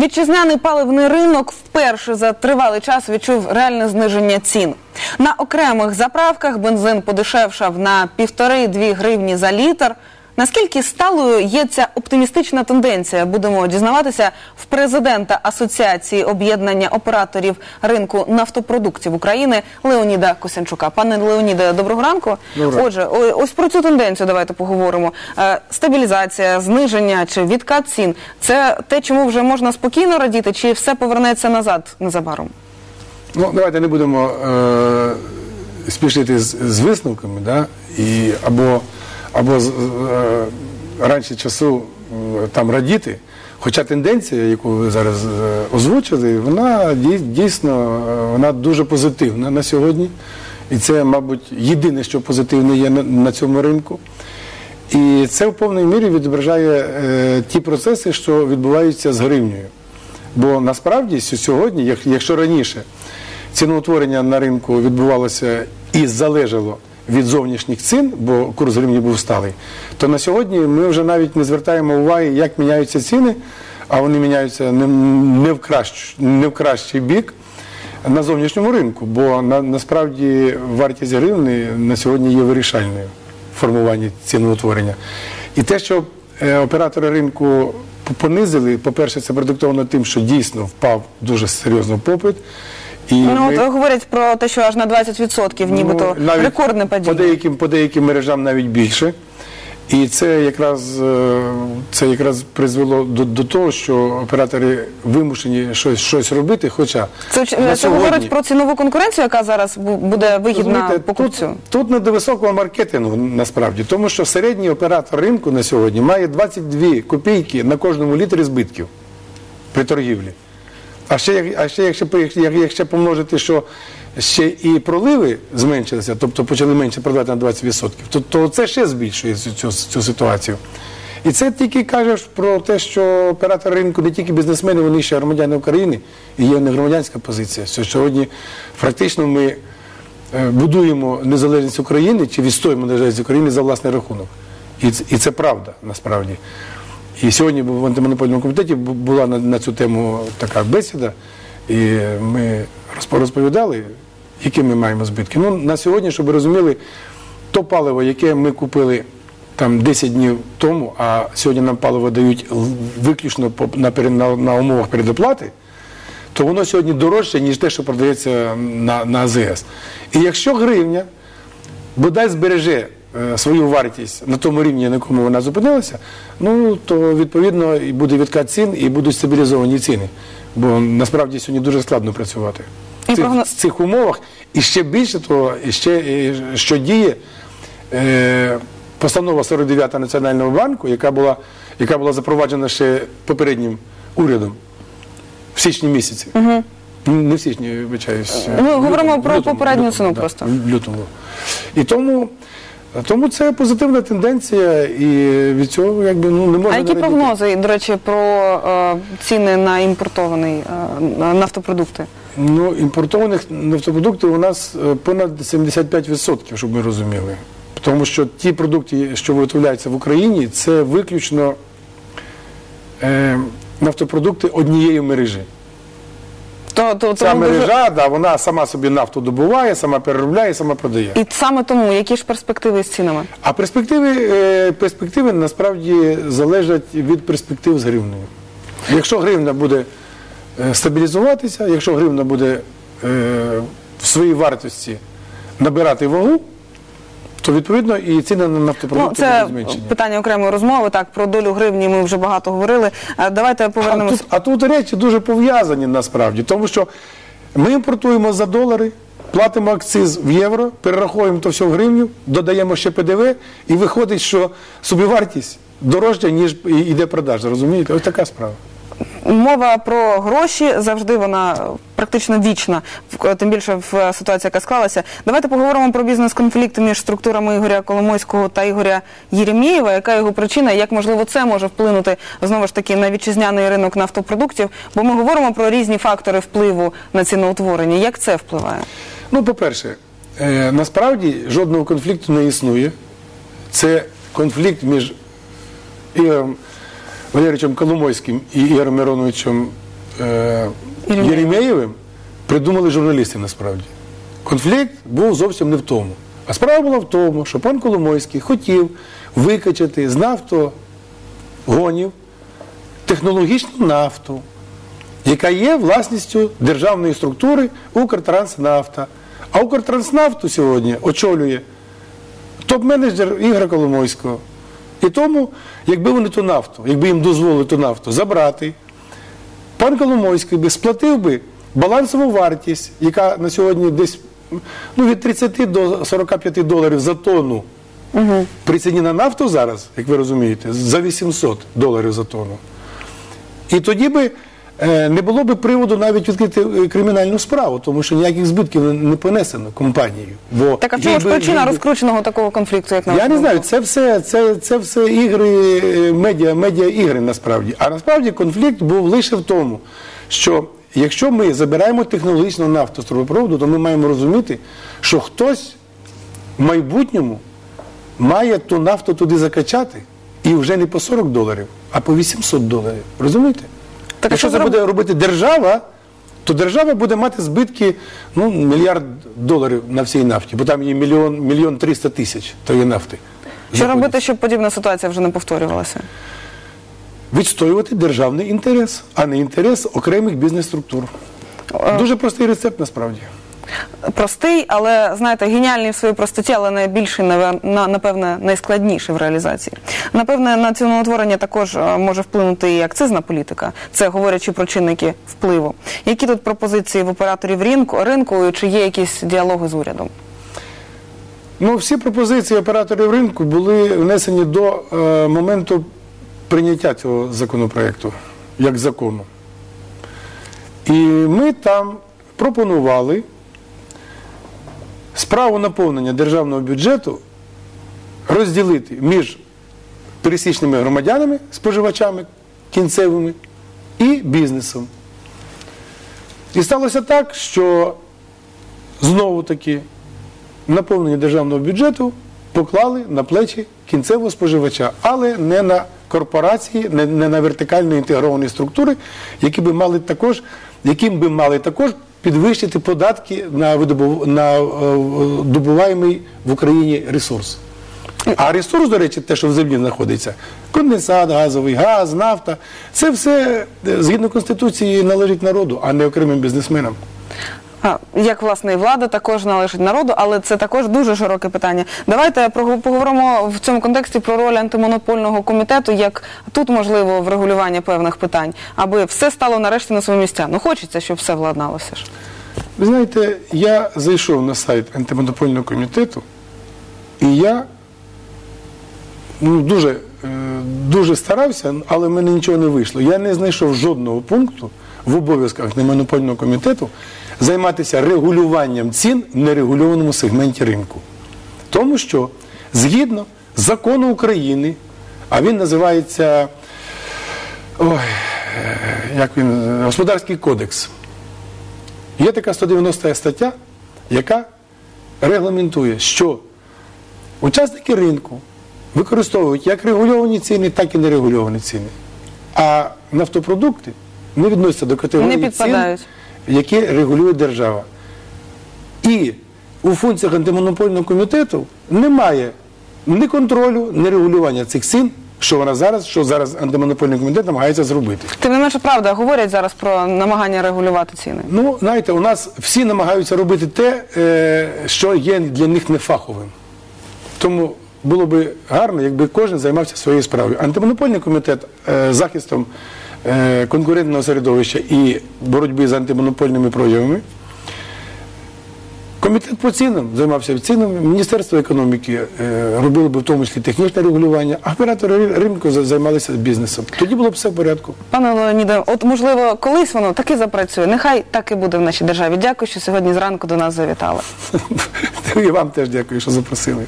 Вітчизняний паливний ринок вперше за тривалий час відчув реальне зниження цін. На окремих заправках бензин подешевшав на півтори-дві гривні за літр. Наскільки сталою є ця оптимістична тенденція? Будемо дізнаватися в президента Асоціації об'єднання операторів ринку нафтопродуктів України Леоніда Косянчука. Пане Леоніде, доброго ранку. Доброго. Отже, ось про цю тенденцію давайте поговоримо. Е, Стабілізація, зниження чи відкат цін це те, чому вже можна спокійно радіти, чи все повернеться назад незабаром? Ну, давайте не будемо е, спішити з, з висновками, да? І, або, або е, раніше часу е, там радіти. Хоча тенденція, яку ви зараз е, озвучили, вона дійсно вона дуже позитивна на сьогодні. І це, мабуть, єдине, що позитивне є на, на цьому ринку. І це в повній мірі відображає е, ті процеси, що відбуваються з гривнею. Бо насправді сьогодні, якщо раніше ціноутворення на ринку відбувалося і залежало від зовнішніх цін, бо курс гривні був сталий, то на сьогодні ми вже навіть не звертаємо уваги, як міняються ціни, а вони міняються не, не, в, кращ, не в кращий бік на зовнішньому ринку, бо на, насправді вартість гривни на сьогодні є вирішальною в формуванні ціноутворення. І те, що е, оператори ринку понизили, по-перше, це продиктовано тим, що дійсно впав дуже серйозно попит. І Ну ми- от говорять про те, що аж на 20% нібито Ну, навіть рекордне По падіння. деяким, по деяким мережам навіть більше. І це якраз, е, це якраз призвело до, до того, що оператори вимушені щось, щось робити. Хоча Це, на це говорить про цінову конкуренцію, яка зараз буде вигідна покупцю. Тут, тут не до високого маркетингу насправді, тому що середній оператор ринку на сьогодні має 22 копійки на кожному літрі збитків при торгівлі. А ще, а ще якщо, якщо помножити, що ще і проливи зменшилися, тобто почали менше продавати на 20%, то, то це ще збільшує цю, цю, ситуацію. І це тільки каже про те, що оператори ринку не тільки бізнесмени, вони ще громадяни України, і є не громадянська позиція. Що сьогодні практично ми е, будуємо незалежність України чи відстоюємо незалежність України за власний рахунок. І, і це правда насправді. І сьогодні в антимонопольному комітеті була на, на цю тему така бесіда, і ми розповідали, які ми маємо збитки. Ну, на сьогодні, щоб ви розуміли, то паливо, яке ми купили там 10 днів тому, а сьогодні нам паливо дають виключно на, на, на умовах передоплати, то воно сьогодні дорожче, ніж те, що продається на, на АЗС. І якщо гривня бодай збереже свою вартість на тому рівні, на якому вона зупинилася, ну то відповідно і буде відкат цін, і будуть стабілізовані ціни. Бо насправді сьогодні дуже складно працювати в цих, в цих умовах. І ще більше того, і ще е, що діє е, постанова 49 Національного банку, яка була, яка була запроваджена ще попереднім урядом в січні місяці. Угу. Не в січні, вибачаюсь. Ну, в говоримо про лютому, попередню ціну да, просто. В лютому. І тому, тому це позитивна тенденція, і від цього якби ну не можна А які радіти. прогнози, до речі, про е, ціни на імпортований е, нафтопродукти? Ну, імпортованих нафтопродуктів у нас е, понад 75%, щоб ми розуміли. Тому що ті продукти, що виготовляються в Україні, це виключно е, нафтопродукти однієї мережі. То, то, Ця тому дуже- мережа, да, вона сама собі нафту добуває, сама переробляє, сама продає. І саме тому, які ж перспективи з цінами? А перспективи, е, перспективи насправді залежать від перспектив з гривнею. Якщо гривна буде е, стабілізуватися, якщо гривна буде е, в своїй вартості набирати вагу, то відповідно і ціни на Ну, це будуть зменшені. питання окремої розмови. Так, про долю гривні ми вже багато говорили. Е, Давайте А тут, а тут речі дуже пов'язані насправді, тому що ми імпортуємо за долари, платимо акциз в євро, перераховуємо то все в гривню, додаємо ще ПДВ, і виходить, що собівартість дорожча, ніж і- йде продажа. Розумієте? Ось така справа. Мова про гроші завжди вона практично вічна, тим більше в е, ситуації, яка склалася. Давайте поговоримо про бізнес-конфлікти між структурами Ігоря Коломойського та Ігоря Єремєєва. Яка його причина? Як можливо це може вплинути знову ж таки на вітчизняний ринок нафтопродуктів? Бо ми говоримо про різні фактори впливу на ціноутворення. Як це впливає? Ну, по-перше, е, насправді жодного конфлікту не існує. Це конфлікт між Ігорем Валерійовичем Коломойським і Ігорем Мироновичем е, Єремєєвим. Єремєєвим придумали журналісти насправді. Конфлікт був зовсім не в тому. А справа була в тому, що пан Коломойський хотів викачати з нафтогонів технологічну нафту, яка є власністю державної структури Укртранснафта. А Укртранснафту сьогодні очолює топ-менеджер Ігоря Коломойського. І тому, якби вони ту нафту, якби їм дозволили ту нафту забрати, пан Коломойський би сплатив би балансову вартість, яка на сьогодні десь ну, від 30 до 45 доларів за тонну. При ціні на нафту зараз, як ви розумієте, за 800 доларів за тонну. І тоді би не було б приводу навіть відкрити е, кримінальну справу, тому що ніяких збитків не- не понесено компанією. Бо Так а чому ж причина би- розкрученого такого конфлікту, як на я не знаю, це все, це, це все ігри, е, медіа, медіа ігри насправді. А насправді конфлікт був лише в тому, що якщо ми забираємо технологічну нафту з трубопроводу, то ми маємо розуміти, що хтось в майбутньому має ту нафту туди закачати і вже не по 40 доларів, а по 800 доларів. Розумієте? Так, Якщо це зроб- буде робити держава, то держава буде мати збитки ну, мільярд доларів на всій нафті, бо там є мільйон, мільйон 300 тисяч тої нафти. Що робити, щоб подібна ситуація вже не повторювалася? Відстоювати державний інтерес, а не інтерес окремих бізнес-структур. Дуже простий рецепт насправді. Простий, але знаєте, геніальний в своїй простоті, але найбільший, напевне, найскладніший в реалізації. Напевне, на ціноутворення також е, може вплинути і акцизна політика. Це говорячи про чинники впливу. Які тут пропозиції в операторів ринку, чи є якісь діалоги з урядом? Ну, всі пропозиції операторів ринку були внесені до е, моменту прийняття цього законопроекту як закону. І ми там пропонували справу наповнення державного бюджету розділити між пересічними громадянами, споживачами кінцевими і бізнесом. І сталося так, що знову таки наповнення державного бюджету поклали на плечі кінцевого споживача, але не на корпорації, не, не на вертикально інтегровані структури, які би мали також, яким би мали також підвищити податки на, видобув, на е, добуваємий в Україні ресурс. А ресурс, до речі, те, що в землі знаходиться, конденсат, газовий, газ, нафта, це все е, згідно Конституції належить народу, а не окремим бізнесменам. Як власне і влада також належить народу, але це також дуже широке питання. Давайте поговоримо в цьому контексті про роль антимонопольного комітету, як тут можливо врегулювання певних питань, аби все стало нарешті на свої місця. Ну хочеться, щоб все владналося ж. Ви знаєте, я зайшов на сайт антимонопольного комітету, і я ну, дуже, е, дуже старався, але в мене нічого не вийшло. Я не знайшов жодного пункту в обов'язках антимонопольного комітету займатися регулюванням цін в нерегульованому сегменті ринку. Тому що згідно закону України, а він називається ой, е, як він, Господарський кодекс. Є така 190 стаття, яка регламентує, що учасники ринку використовують як регульовані ціни, так і нерегульовані ціни. А нафтопродукти не відносяться до категорії Не цін, які регулює держава. І у функціях антимонопольного комітету немає ні контролю, ні регулювання цих цін, що вона зараз, що зараз антимонопольний комітет намагається зробити. Тим не менше, правда, говорять зараз про намагання регулювати ціни. Ну, знаєте, у нас всі намагаються робити те, е, що є для них нефаховим. Тому було би гарно, якби кожен займався своєю справою. Антимонопольний комітет е, захистом конкурентного середовища і боротьби з антимонопольними проявами. Комітет по цінам займався цінами, Міністерство економіки е, робило б в тому числі технічне регулювання, а оператори ринку займалися бізнесом. Тоді було б все в порядку. Пане Леоніде, от можливо, колись воно таки запрацює. Нехай так і буде в нашій державі. Дякую, що сьогодні зранку до нас завітали. І вам теж дякую, що запросили.